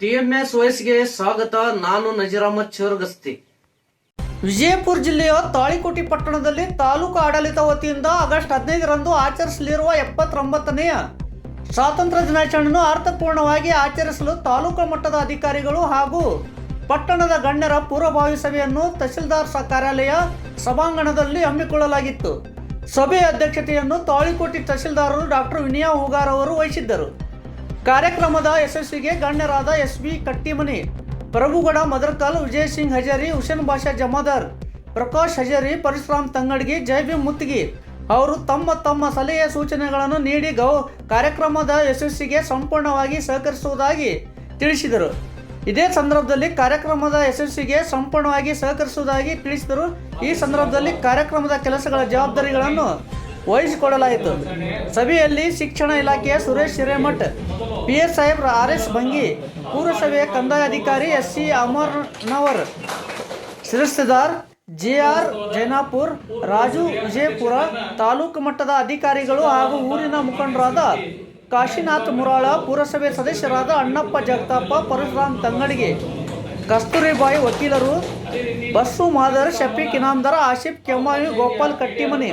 DMS ವಯಸ್ಸಿಗೆ ಸ್ವಾಗತ. ನಾನು ನಜೀರ್ ಅಹಮದ್ ಚೋರ್ಗಸ್ತಿ. ವಿಜಯಪುರ ಜಿಲ್ಲೆಯ ತಾಳಿಕೋಟಿ ಪಟ್ಟಣದಲ್ಲಿ ತಾಲೂಕು ಆಡಳಿತ ವತಿಯಿಂದ ಆಗಸ್ಟ್ ಹದಿನೈದರಂದು ಆಚರಿಸಲಿರುವ ಎಪ್ಪತ್ತೊಂಬತ್ತನೆಯ ಸ್ವಾತಂತ್ರ್ಯ ದಿನಾಚರಣೆಯನ್ನು ಅರ್ಥಪೂರ್ಣವಾಗಿ ಆಚರಿಸಲು ತಾಲೂಕು ಮಟ್ಟದ ಅಧಿಕಾರಿಗಳು ಹಾಗೂ ಪಟ್ಟಣದ ಗಣ್ಯರ ಪೂರ್ವಭಾವಿ ಸಭೆಯನ್ನು ತಹಸೀಲ್ದಾರ್ ಕಾರ್ಯಾಲಯ ಸಭಾಂಗಣದಲ್ಲಿ ಹಮ್ಮಿಕೊಳ್ಳಲಾಗಿತ್ತು. ಸಭೆಯ ಅಧ್ಯಕ್ಷತೆಯನ್ನು ತಾಳಿಕೋಟಿ ತಹಸೀಲ್ದಾರರು ಡಾಕ್ಟರ್ ವಿನಯಾ ಹೂಗಾರ್ ಅವರು ವಹಿಸಿದ್ದರು. ಕಾರ್ಯಕ್ರಮದ ಯಶಸ್ವಿಗೆ ಗಣ್ಯರಾದ ಎಸ್ ಬಿ ಕಟ್ಟಿಮನಿ, ಪ್ರಭುಗಡ ಮದರ್ಕಲ್ ವಿಜಯ್ ಸಿಂಗ್ ಹಜಾರಿ, ಹುಸೇನ್ ಬಾಷಾ ಜಮಾದಾರ್, ಪ್ರಕಾಶ್ ಹಜಾರಿ, ಪರಶುರಾಮ್ ತಂಗಡ್ಗಿ ಜೈಬಿ ಮುತ್ತಿಗಿ ಅವರು ತಮ್ಮ ತಮ್ಮ ಸಲಹೆ ಸೂಚನೆಗಳನ್ನು ನೀಡಿ ಗೌ ಕಾರ್ಯಕ್ರಮದ ಯಶಸ್ಸಿಗೆ ಸಂಪೂರ್ಣವಾಗಿ ಸಹಕರಿಸುವುದಾಗಿ ತಿಳಿಸಿದರು. ಇದೇ ಸಂದರ್ಭದಲ್ಲಿ ಕಾರ್ಯಕ್ರಮದ ಯಶಸ್ಸಿಗೆ ಸಂಪೂರ್ಣವಾಗಿ ಸಹಕರಿಸುವುದಾಗಿ ತಿಳಿಸಿದರು. ಈ ಸಂದರ್ಭದಲ್ಲಿ ಕಾರ್ಯಕ್ರಮದ ಕೆಲಸಗಳ ಜವಾಬ್ದಾರಿಗಳನ್ನು ವಹಿಸಿಕೊಡಲಾಯಿತು ಸಭೆಯಲ್ಲಿ ಶಿಕ್ಷಣ ಇಲಾಖೆಯ Suresh Hiremath P S Saheb R S Bhangi ಪುರಸಭೆಯ ಕಂದಾಯ ಅಧಿಕಾರಿ ಎಸ್ ಸಿ ಅಮರ್ನವರ್, ಶಿರಸ್ತೇದಾರ್ ಜೆ ಆರ್ ಜೈನಾಪುರ್, ರಾಜು ವಿಜಯಪುರ ತಾಲೂಕು ಮಟ್ಟದ ಅಧಿಕಾರಿಗಳು ಹಾಗೂ ಊರಿನ ಮುಖಂಡರಾದ ಕಾಶಿನಾಥ್ ಮುರಾಳ, ಪುರಸಭೆ ಸದಸ್ಯರಾದ ಅಣ್ಣಪ್ಪ ಜಗತಾಪ ಪರಶುರಾಮ್ ತಂಗಡಿಗೆ ಕಸ್ತೂರಿಬಾಯಿ ವಕೀಲರು ಬಸ್ಸು ಮಾದರ್, ಶಫೀಕ್ ಇನಾಮ್ದಾರ್, ಆಶಿಫ್ ಕೆಮ್ಮಾಯಿ ಗೋಪಾಲ್ ಕಟ್ಟಿಮನಿ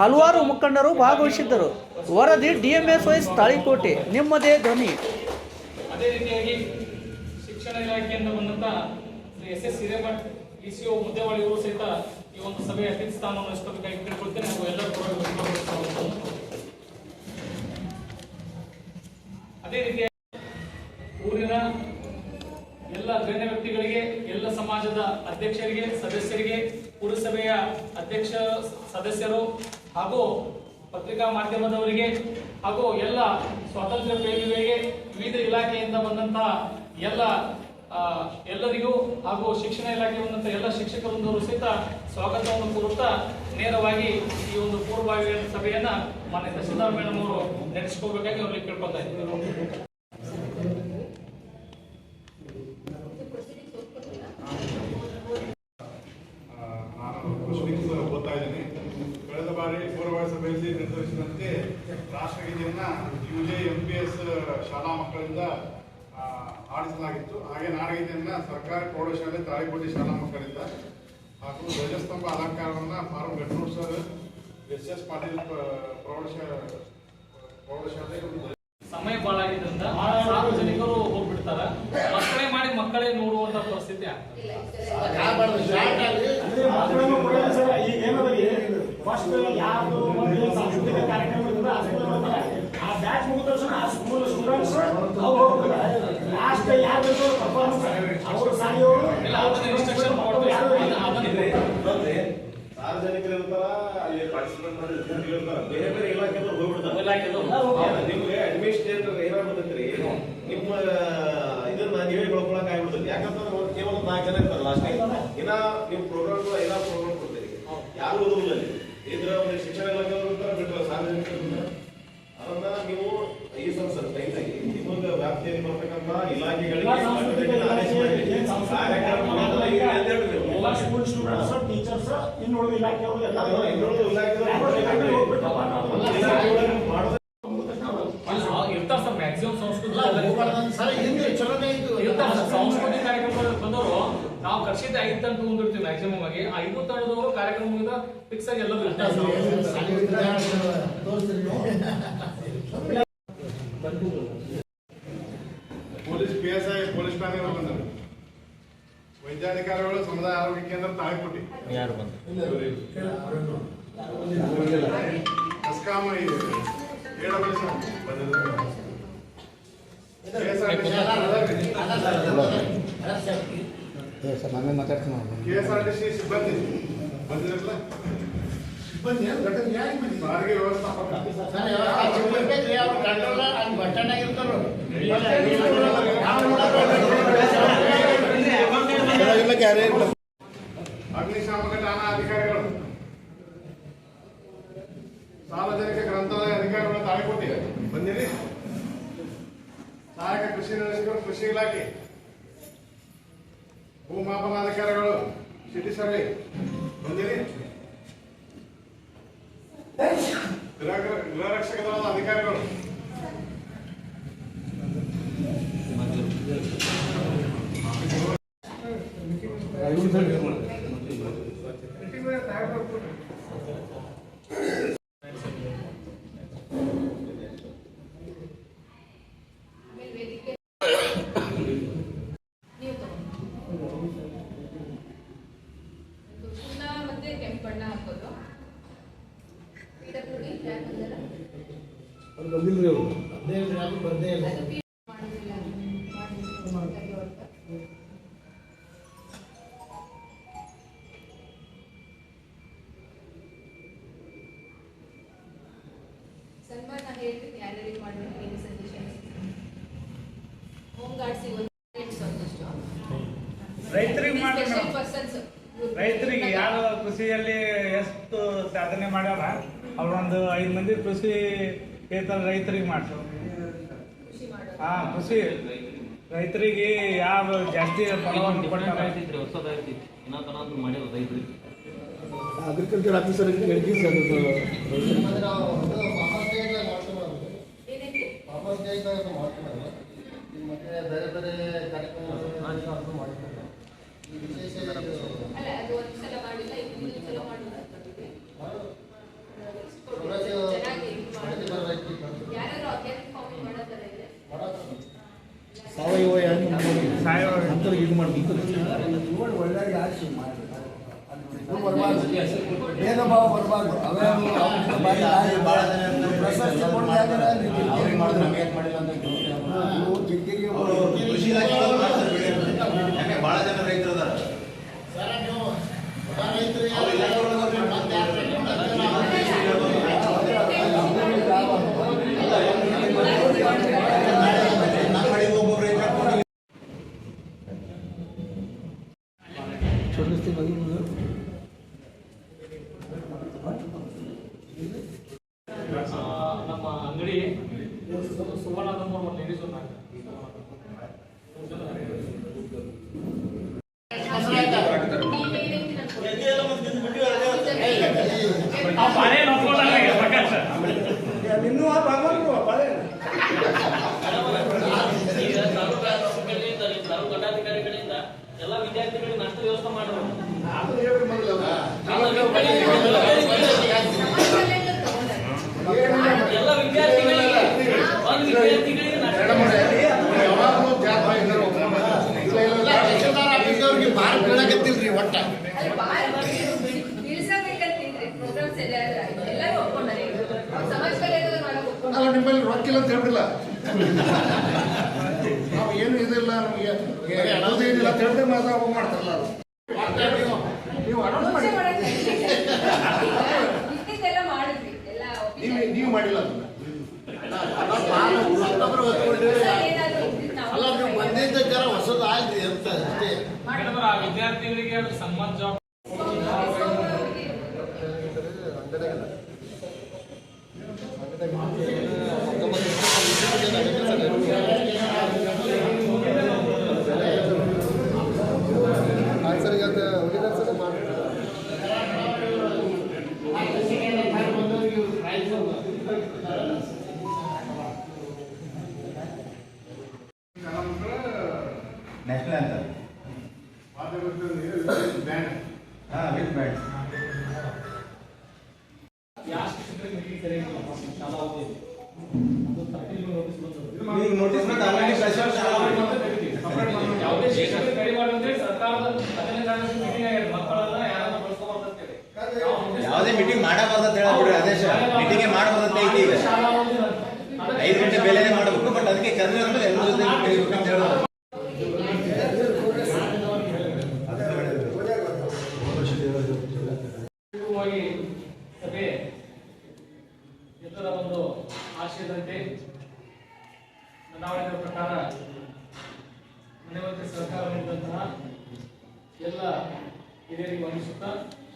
ಹಲವಾರು ಮುಖಂಡರು ಭಾಗವಹಿಸಿದ್ದರು. ವರದಿ ಡಿಎಂಎಸ್ ವೈಸ್ ತಾಳಿಕೋಟೆ ನಿಮ್ಮದೇ ಧ್ವನಿ. ಅದೇ ರೀತಿಯಾಗಿ ಶಿಕ್ಷಣ ಇಲಾಖೆಯಿಂದ ಬಂದಂತ S S Hiremath ECO Muddewali ಇವರು ಸಹಿತ ಈ ಒಂದು ಸಭೆಯ ಅತಿಥಿ ಸ್ಥಾನವನ್ನು ವಹಿಸಬೇಕಾಗಿ ಕೇಳ್ಕೊಳ್ತೇನೆ ಹಾಗೂ ಎಲ್ಲರೂ ಅದೇ ರೀತಿಯಾಗಿ ಊರಿನ ಎಲ್ಲ ಗಣ್ಯ ವ್ಯಕ್ತಿಗಳಿಗೆ, ಎಲ್ಲ ಸಮಾಜದ ಅಧ್ಯಕ್ಷರಿಗೆ, ಸದಸ್ಯರಿಗೆ, ಪುರಸಭೆಯ ಅಧ್ಯಕ್ಷ, ಸದಸ್ಯರು ಹಾಗೂ ಪತ್ರಿಕಾ ಮಾಧ್ಯಮದವರಿಗೆ ಹಾಗೂ ಎಲ್ಲ ಸ್ವಾತಂತ್ರ್ಯ ಪ್ರೇಮಿಗಳಿಗೆ, ವಿವಿಧ ಇಲಾಖೆಯಿಂದ ಬಂದಂತಹ ಎಲ್ಲ ಎಲ್ಲರಿಗೂ ಹಾಗೂ ಶಿಕ್ಷಣ ಇಲಾಖೆ ಬಂದಂಥ ಎಲ್ಲ ಶಿಕ್ಷಕರೊಂದವರು ಸಹಿತ ಸ್ವಾಗತವನ್ನು ಕೋರುತ್ತಾ ನೇರವಾಗಿ ಈ ಒಂದು ಪೂರ್ವಭಾವಿ ಸಭೆಯನ್ನ ಮಾನ್ಯ ತಹಸೀಲ್ದಾರ್ ಮೇಡಮ್ ಅವರು ನಡೆಸ್ಕೋಬೇಕಾಗಿ ಅವರಿಗೆ ಕೇಳ್ಕೊತಾ ಇದ್ದೀವಿ ಸಭೆಯಲ್ಲಿ ನಿರ್ಧರಿಸಿದಂತೆ ರಾಷ್ಟ್ರಗೀತೆಯನ್ನ U J M P S ಶಾಲಾ ಮಕ್ಕಳಿಂದ ಆ, ಆಡಿಸಲಾಗಿತ್ತು. ಹಾಗೆ ನಾಡಗೀತೆಯನ್ನ ಸರ್ಕಾರಿ ಪ್ರೌಢಶಾಲೆ ತಾಳಿಕೋಟೆ ಶಾಲಾ ಮಕ್ಕಳಿಂದ ಹಾಗೂ ಧ್ವಜಸ್ತಂಭ ಅಲಂಕಾರವನ್ನ form Gatnur sir S S Patil ಪ್ರ- ಪ್ರೌಢಶಾಲೆ ಪ್ರೌಢಶಾಲೆ ಸಮಯ ಬಹಳ ಆಗಿದ್ರಿಂದ ಸಾರ್ವಜನಿಕರು ಹೋಗ್ಬಿಡ್ತಾರ. ಮಕ್ಕಳೇ ಮಾಡಿ ಮಕ್ಕಳೇ ನೋಡುವಂತ ಪರಿಸ್ಥಿತಿ ಆಗ್ತದೆ. ಫಸ್ಟ್ ಯಾವುದು ಒಂದು ಸಾಂಸ್ಕೃತಿಕ ಕಾರ್ಯಕ್ರಮ ಇರ್ತದೆ ಆ ಸ್ಕೂಲ್ ಬರ್ತಾರೆ ಆ ಬ್ಯಾಚ್ ಮುಗಿದ ತಕ್ಷಣ ಆ ಸ್ಕೂಲ್ ಸ್ಟೂಡೆಂಟ್ಸ್ ಅವ್ರು ಹೋಗ್ತಾರೆ ಲಾಸ್ಟ್ ಯಾರು ಪರ್ಫಾರ್ಮೆನ್ಸ್ ಅವರು ಸಾಯೋರು ಸಾರ್ವಜನಿಕರು ಇರ್ತಾರ ಅಲ್ಲಿ ಪಾರ್ಟಿಸಿಪೇಟ್ ಮಾಡಿ ವಿದ್ಯಾರ್ಥಿಗಳು ಇರ್ತಾರ ಬೇರೆ ಬೇರೆ ಇಲಾಖೆದವ್ರು ಹೋಗ್ಬಿಡ್ತಾರೆ ಇಲಾಖೆದವ್ರು. ನಿಮ್ಗೆ ಅಡ್ಮಿನಿಸ್ಟ್ರೇಟರ್ ಏನಾಗ್ಬಿಡ್ತೈತ್ರಿ ನಿಮ್ಮ ಇದನ್ನ ನೀವೇ ಆಗ್ಬಿಡ್ತೈತಿ ಯಾಕಂತಂದ್ರೆ ಕೇವಲ ನಾಲ್ಕು ಜನ ಇರ್ತಾರೆ ಲಾಸ್ಟ್ ಇನ್ನ ನೀವು? ಪ್ರೋಗ್ರಾಮ್ ಎಲ್ಲ ಪ್ರೋಗ್ರಾಮ್ ಕೊಡ್ತೀರಿ ಯಾರು ಓದುವುದಿಲ್ಲ ಇದ್ರ ಒಂದು ಶಿಕ್ಷಣ ಇಲಾಖೆಯವರು ಬಿಟ್ಟರೆ ಸಾರ್ವಜನಿಕರು ಅದನ್ನ ನೀವು ಈ ಸಂಸತ್ ಟೈಮ್ನಾಗಿ ನಿಮಗೆ ವ್ಯಾಪ್ತಿಯಲ್ಲಿ ಬರ್ತಕ್ಕಂಥ ಇಲಾಖೆಗಳಿಗೆ. ಎಲ್ಲ ಸ್ಕೂಲ್ ಸ್ಟೂಡೆಂಟ್ಸ್ ಟೀಚರ್ಸ್ ಇನ್ನುಳಿದ ಇಲಾಖೆಯವರು ಎಲ್ಲ ಸರ್ ಮ್ಯಾಕ್ಸಿಮಮ್ ಸಂಸ್ಕೃತ ಸರ್ ಸಂಸ್ಕೃತಿ ಕಾರ್ಯಕ್ರಮ. ಬಂದವರು ನಾವು ಕರ್ಸಿದ್ದ ಐದು ತಂಡ ತಗೊಂಡಿರ್ತೀವಿ ಮ್ಯಾಕ್ಸಿಮಮ್ ಆಗಿ. ಆ ಐದು ತಂಡದವರು ಕಾರ್ಯಕ್ರಮ ಮುಗಿದ ಫಿಕ್ಸ್ ಆಗಿ ಎಲ್ಲರೂ sir police P S I police ಠಾಣೆ ಬಂದರು ವೈದ್ಯಾಧಿಕಾರಿಗಳು ಸಮುದಾಯ ಆರೋಗ್ಯ ಕೇಂದ್ರ ಕೊಟ್ಟಿ. ಯಾರು ಬಂದು ಅಸ್ಕಾಂ ಇದೆ ಎಡಬಡಿಸ K S R T C ಸಿಬ್ಬಂದಿ ಬಂದಿರಲ್ಲ ಸಾರಿಗೆ ವ್ಯವಸ್ಥಾಪಕ. ಅಗ್ನಿಶಾಮಕ ಠಾಣಾ ಅಧಿಕಾರಿಗಳು ಸಾರ್ವಜನಿಕ ಗ್ರಂಥಾಲಯ ಅಧಿಕಾರಿಗಳು ತಾಳಿಕೋಟಿ ಬಂದಿರಿ ಸಹಾಯಕ ಕೃಷಿ ನಿರ್ದೇಶಕರು ಕೃಷಿ ಇಲಾಖೆ ಭೂಮಾಪನಾಧಿಕಾರಿಗಳು ಸಿಟಿ ಸರ್ವೆ ಬಂದಿರಿ ಗೃಹ ರಕ್ಷಕ ದಳದ ಅಧಿಕಾರಿಗಳು. ರೈತರಿಗೆ ಯಾರು ಕೃಷಿಯಲ್ಲಿ ಎಷ್ಟು ಸಾಧನೆ ಮಾಡ್ಯಾರ? ಅವ್ರೊಂದು ಐದು ಮಂದಿ ಕೃಷಿ ಕ್ಷೇತ್ರ ರೈತರಿಗೆ ಮಾಡೋದು ಹಾ ಕೃಷಿ. ರೈತರಿಗೆ ಯಾವ ಜಾಸ್ತಿ ಫಲವನ್ನು ಆಫೀಸರ್ ಅಗ್ರಿಕಲ್ಚರ್ ಆಫೀಸರ್ ಹೇಳಿಕೆ ಸರ್ ಅದು ಏನೈತಿ ಬೇರೆ ಬೇರೆ ಕಾರ್ಯಕ್ರಮ ಅಲ್ಲ ಅದು ಒಂದು ಸಲ ಮಾಡಿಲ್ಲ ಈಗ ಮುಂದಿನ ಸಲ ಮಾಡೋದು ಅಂತಂದಿದೆ. ಚೆನ್ನಾಗಿ ಇದು ಮಾಡೋದು. ಯಾರಾದ್ರೂ organic farming ಮಾಡೋ ಥರ ಇದೆ? ಸಾವಯವ ಯಾರು ಅಂತವ್ರಿಗೆ ಇದು ಮಾಡ್ಬೇಕು ಭೇದ ಭಾವ ಬರಬಾರ್ದು. ಅವೇ ಪ್ರಶಸ್ತಿ ಕೊಡೋದು ಯಾಕಂದ್ರೆ ಅವ್ರಿಗೆ ಮಾಡಿದ್ರೆ ನಮ್ಗೆ ಯಾಕೆ ಮಾಡಿಲ್ಲ ಅಂತ ಇವ್ರು ಜಿಗ್ಗಿಗೆ ಕೃಷಿ ಇಲಾಖೆ ಒಳಗೆ ಮಾಡ್ತಾರೆ ಬಿಡಿ. ಯಾಕೆ ಭಾಳ ಜನ ರೈತರು ಅದಾರ ಅವ್ರ ಇಲಾಖೆ ಒಳಗೆ ಅವ್ರು ಮತ್ತೆ ಯಾರು ನಮ್ಮ ಕಡೆಗೆ ಒಬ್ಬೊಬ್ರು ರೈತರು ಹಾಕೊಂಡು ಚೋಟಿಸ್ತಿ ಬಗ್ಗೆ ಆ, ನಮ್ಮ ಅಂಗಡಿ ಸುವರ್ಣದಮ್ಮ ಮತ್ತು ಲೇಡೀಸ್ ಒಂದು ನೀವೇನೈತಿ ನನ್ಗೆ ಆ ಬಾಳೆ ನೋಡ್ಕೊಂಡಾಗ ಪ್ರಕಾಶ್ ಇನ್ನೂ ಆ ಭಗವಂತರು ಬಾಳೆ ಈಗ ಆಫೀಸ್ಗಳಿಂದ ಅಲ್ಲಿ ತಾಲೂಕು ದಂಡಾಧಿಕಾರಿಗಳಿಂದ ಎಲ್ಲ ವಿದ್ಯಾರ್ಥಿಗಳಿಗೆ ನಾಷ್ಟ ವ್ಯವಸ್ಥೆ ಮಾಡೋರು ಎಲ್ಲ ವಿದ್ಯಾರ್ಥಿಗಳಿಗೆ ಒಂದು ವಿದ್ಯಾರ್ಥಿಗಳಿಗೆ ನಾಷ್ಟ ಇಳಿಸಬೇಕಂತಿದ್ರೆ ಪ್ರೋಗ್ರಾಮ್ಸ್ ಎಲ್ಲ ಎಲ್ಲರೂ ಒಪ್ಕೊಂಡಾರೆ ಸಮಾಜ ಕಲ್ಯಾಣದ ಮಾಡಕ್ ಒಪ್ಕೊಂಡ್ರೆ ಅಲ್ಲ ನಿಮ್ಮಲ್ಲಿ ರೊಕ್ಕಿಲ್ಲ ಅಂತ ಹೇಳ್ಬಿಡಿಲ್ಲ ನಾವು ಏನು ಇದಿಲ್ಲ ನಮಗೆ ಯಾವುದೇ ಏನಿಲ್ಲ ಅಂತ ಹೇಳಿದ್ರೆ ಮಾತ್ರ ಅವಾಗ ಮಾಡ್ತಾರಲ್ಲ ಅದು. ನೀವು ಅನೌನ್ಸ್ ಮಾಡಿ. ನೀವು ನೀವು ಮಾಡಿಲ್ಲ ಅಲ್ಲ ನೀವು ಬಂದಿದ್ದ ಜನ ಹೊಸದಾಗಿ ಅಂತ ಅಷ್ಟೇ. ವಿದ್ಯಾರ್ಥಿಗಳಿಗೆ ಸನ್ಮಾನ ಜಾಬ್ ಯಾವುದೇ ಮಾಡಿದ್ರೆ ಸರ್ಕಾರದ ಹದಿನೈದು ಮೀಟಿಂಗ್ ಆಗ್ಯದ ಮಕ್ಕಳನ್ನ ಯಾರನ್ನ ಬಳಸ್ಕೊಬಾರ್ದು ಅಂತೇಳಿ ನಾವು notice ಯಾವುದೇ ಮೀಟಿಂಗ್ ಮಾಡಬಾರ್ದು ಅಂತ ಹೇಳಿ ಆದೇಶ ಮೀಟಿಂಗೇ ಮಾಡಬಾರ್ದು ಅಂತ ಐತಿ ಈಗ. ಐದು ಗಂಟೆ ಬೆಲೆನೇ ಮಾಡಬೇಕು ಬಟ್ ಅದಕ್ಕೆ ಕರೆದ್ರೆ ಎಲ್ಲರ ಜೊತೆ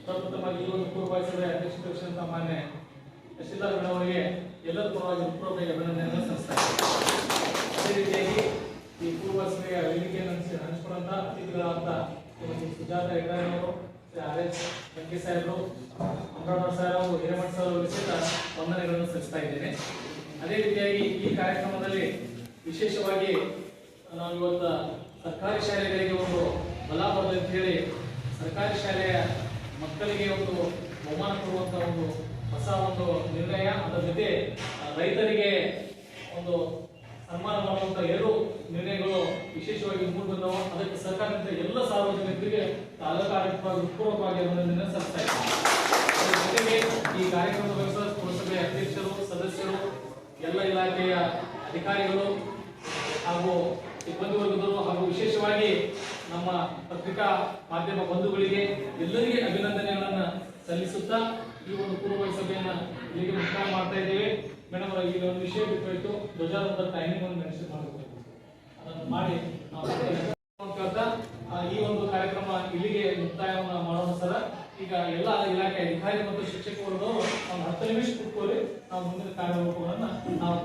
ಪ್ರಪ್ರಥಮವಾಗಿ ಈ ಒಂದು ಪೂರ್ವಭಾವಿ ಅಧ್ಯಕ್ಷ ಮಾನ್ಯ ತಹಶೀಲ್ದಾರ್ ಅವರಿಗೆ ಎಲ್ಲರ ಪರವಾಗಿ ಹೃತ್ಪೂರ್ವಕ ಅಭಿನಂದನೆಯನ್ನು ಸಲ್ಲಿಸ್ತಾರೆ ಅದೇ ರೀತಿಯಾಗಿ ಈ ಪೂರ್ವ ಸಭೆಯ ವೇದಿಕೆಯನ್ನು ಹಂಚಿ- ಹಂಚಿಕೊಂಡಂತ ಅತಿಥಿಗಳಾದಂತ ಸುಜಾತ ಶ್ರೀ ಆರ್ ಎಸ್ ವೆಂಕಟೇಶ್ ಸಾಹೇಬರು ಅಮರಾವತಿ ಸರ್ ಅವರು ಹಿರೇಮಠ ಸರ್ ಅವರು ಸಹಿತ ವಂದನೆಗಳನ್ನು ಸಲ್ಲಿಸ್ತಾ ಇದ್ದೇನೆ. ಅದೇ ರೀತಿಯಾಗಿ ಈ ಕಾರ್ಯಕ್ರಮದಲ್ಲಿ ವಿಶೇಷವಾಗಿ ನಾವು ಇವತ್ತು ಸರ್ಕಾರಿ ಶಾಲೆಗಳಿಗೆ ಒಂದು ಬಲ ಅಂತ ಹೇಳಿ ಸರ್ಕಾರಿ ಶಾಲೆಯ ಮಕ್ಕಳಿಗೆ ಒಂದು ಬಹುಮಾನ ಕೊಡುವಂತ ಒಂದು ಹೊಸ ಒಂದು ನಿರ್ಣಯ, ಅದರ ಜೊತೆ ರೈತರಿಗೆ ಒಂದು ಸನ್ಮಾನ ಮಾಡುವಂತ ಎರಡು ನಿರ್ಣಯಗಳು ವಿಶೇಷವಾಗಿ ಮೂರು ಬಂದವು. ಅದಕ್ಕೆ ಸರ್ಕಾರದಿಂದ ಎಲ್ಲ ಸಾರ್ವಜನಿಕರಿಗೆ ತಾಲೂಕು ಉತ್ಪೂರ್ವಕವಾಗಿ ಅಭಿನಂದನೆ ಸಲ್ಲಿಸ್ತಾ ಜೊತೆಗೆ ಈ ಕಾರ್ಯಕ್ರಮದ ಬಗ್ಗೆ ಪುರಸಭೆ ಅಧ್ಯಕ್ಷರು, ಸದಸ್ಯರು, ಎಲ್ಲ ಇಲಾಖೆಯ ಅಧಿಕಾರಿಗಳು ಹಾಗೂ ಸಿಬ್ಬಂದಿ ವರ್ಗದವರು ಹಾಗೂ ವಿಶೇಷವಾಗಿ ನಮ್ಮ ಪತ್ರಿಕಾ ಮಾಧ್ಯಮ ಬಂಧುಗಳಿಗೆ ಎಲ್ಲರಿಗೆ ಅಭಿನಂದನೆಗಳನ್ನು ಸಲ್ಲಿಸುತ್ತಾ ಈ ಒಂದು ಪೂರ್ವ ಸಭೆಯನ್ನು ಇಲ್ಲಿಗೆ ಮುಕ್ತಾಯ ಮಾಡ್ತಾ ಇದ್ದೇವೆ. ಮೇಡಮ್ ಈಗ ಒಂದು ವಿಷಯ ಬಿಟ್ಟು ಧ್ವಜಾರೋಹದ ಟೈಮಿಂಗ್ ಒಂದು ಮೆನ್ಷನ್ ಮಾಡಬೇಕು. ಅದನ್ನು ಮಾಡಿ ನಾವು ಹೇಳ್ತಾ, ಈ ಒಂದು ಕಾರ್ಯಕ್ರಮ ಇಲ್ಲಿಗೆ ಮುಕ್ತಾಯವನ್ನು ಮಾಡೋಣ ಸರ್. ಈಗ ಎಲ್ಲ ಇಲಾಖೆ ಅಧಿಕಾರಿ ಮತ್ತು ಶಿಕ್ಷಕ ವರ್ಗದವರು ಒಂದು ಹತ್ತು ನಿಮಿಷ ಕೂತ್ಕೊಳ್ಳಿ. ನಾವು ಮುಂದಿನ ಕಾರ್ಯಕ್ರಮಗಳನ್ನ ನಾವು